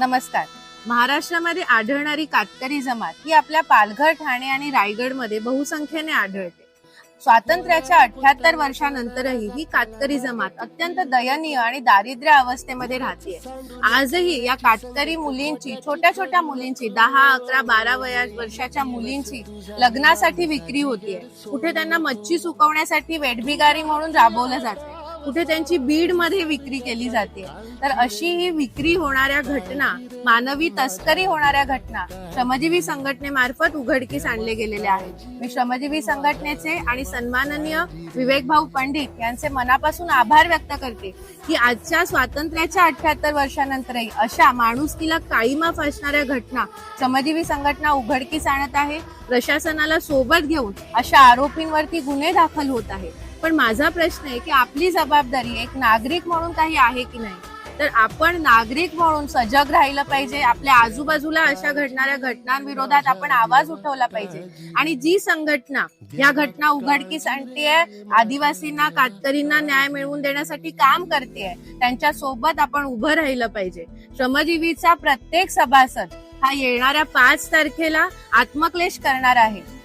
नमस्कार. महाराष्ट्रामध्ये आढळणारी कातकरी जमात ही आपल्या पालघर ठाणे आणि रायगडमध्ये बहुसंख्येने आढळते. स्वातंत्र्याच्या अठ्याहत्तर वर्षानंतरही ही कातकरी जमात अत्यंत दयनीय आणि दारिद्र्य अवस्थेमध्ये राहते. आजही या कातकरी मुलींची छोट्या छोट्या मुलींची दहा अकरा बारा वया वर्षाच्या मुलींची लग्नासाठी विक्री होतीये. कुठे त्यांना मच्छी सुकवण्यासाठी वेठबिगारी म्हणून राबवलं जाते कुठे त्यांची बीडमध्ये विक्री केली जाते. तर अशी ही विक्री होणाऱ्या घटना मानवी तस्करी होणाऱ्या घटना श्रमजीवी संघटनेमार्फत उघडकीस आणले गेलेले आहेत. मी श्रमजीवी संघटनेचे आणि सन्माननीय विवेक भाऊ पंडित यांचे मनापासून आभार व्यक्त करते की आजच्या स्वातंत्र्याच्या अठ्याहत्तर वर्षानंतरही अशा माणुसकीला काळीमा फासणाऱ्या घटना श्रमजीवी संघटना उघडकीस आणत आहे प्रशासनाला सोबत घेऊन अशा आरोपींवरती गुन्हे दाखल होत आहे पण माझा प्रश्न आहे की आपली जबाबदारी एक नागरिक म्हणून काही आहे की नाही? तर आपण नागरिक म्हणून सजग राहिलं पाहिजे आपल्या आजूबाजूला अशा घडणाऱ्या घटनांविरोधात आपण आवाज उठवला पाहिजे. आणि जी संघटना या घटना उघडकीस आणतेय आदिवासींना कातकरींना न्याय मिळवून देण्यासाठी काम करते त्यांच्यासोबत आपण उभं राहिलं पाहिजे. श्रमजीवीचा प्रत्येक सभासद हा येणाऱ्या पाच तारखेला आत्मक्लेश करणार आहे.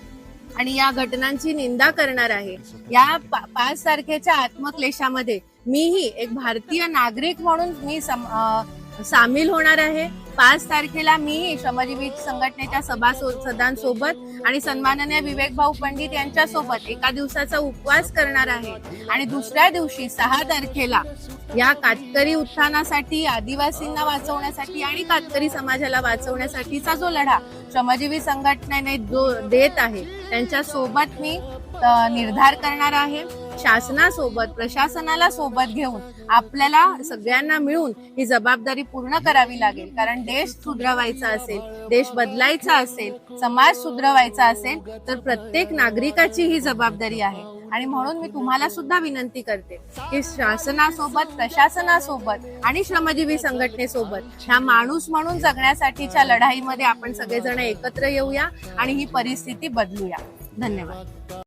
आणि या घटनांची निंदा करणार आहे. या पा- पाच तारखेच्या आत्मक्लेशामध्ये मीही एक भारतीय नागरिक म्हणून मी सम- सामील होणार आहे. पाच तारखेला मी श्रमजीवी संघटनेच्या सभासदांसोबत आणि सन्माननीय विवेक भाऊ पंडित यांच्यासोबत एका दिवसाचा उपवास करणार आहे. आणि दुसऱ्या दिवशी सहा तारखेला या कातकरी उत्थानासाठी आदिवासींना वाचवण्यासाठी आणि कातकरी समाजाला वाचवण्यासाठीचा जो लढा श्रमजीवी संघटनेने जो देत आहे त्यांच्यासोबत मी निर्धार करणार आहे. शासनासोबत प्रशासनाला सोबत घेऊन आपल्याला सगळ्यांना मिळून ही जबाबदारी पूर्ण करावी लागेल. कारण देश सुधरवायचा असेल देश बदलायचा असेल समाज सुधरवायचा असेल तर प्रत्येक नागरिकाची ही जबाबदारी आहे. आणि म्हणून मी तुम्हाला सुद्धा विनंती करते की शासनासोबत प्रशासनासोबत आणि श्रमजीवी संघटनेसोबत ह्या माणूस म्हणून जगण्यासाठीच्या लढाईमध्ये आपण सगळेजण एकत्र येऊया आणि ही परिस्थिती बदलूया. धन्यवाद.